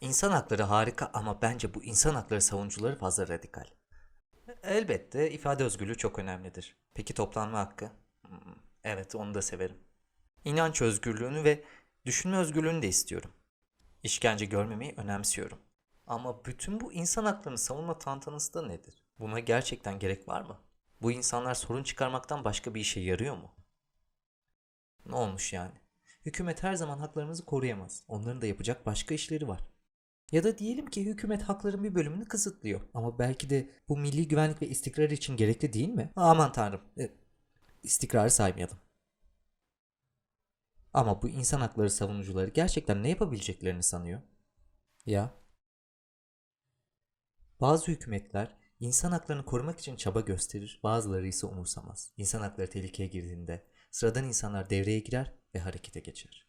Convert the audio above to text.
İnsan hakları harika ama bence bu insan hakları savunucuları fazla radikal. Elbette ifade özgürlüğü çok önemlidir. Peki toplanma hakkı? Hmm, Evet onu da severim. İnanç özgürlüğünü ve düşünme özgürlüğünü de istiyorum. İşkence görmemeyi önemsiyorum. Ama bütün bu insan haklarını savunma tantanası da nedir? Buna gerçekten gerek var mı? Bu insanlar sorun çıkarmaktan başka bir işe yarıyor mu? Ne olmuş yani? Hükümet her zaman haklarımızı koruyamaz. Onların da yapacak başka işleri var. Ya da diyelim ki hükümet hakların bir bölümünü kısıtlıyor. Ama belki de bu milli güvenlik ve istikrar için gerekli değil mi? Aman tanrım. E, saymayalım. Ama bu insan hakları savunucuları gerçekten ne yapabileceklerini sanıyor? Ya? Bazı hükümetler insan haklarını korumak için çaba gösterir, bazıları ise umursamaz. İnsan hakları tehlikeye girdiğinde sıradan insanlar devreye girer ve harekete geçer.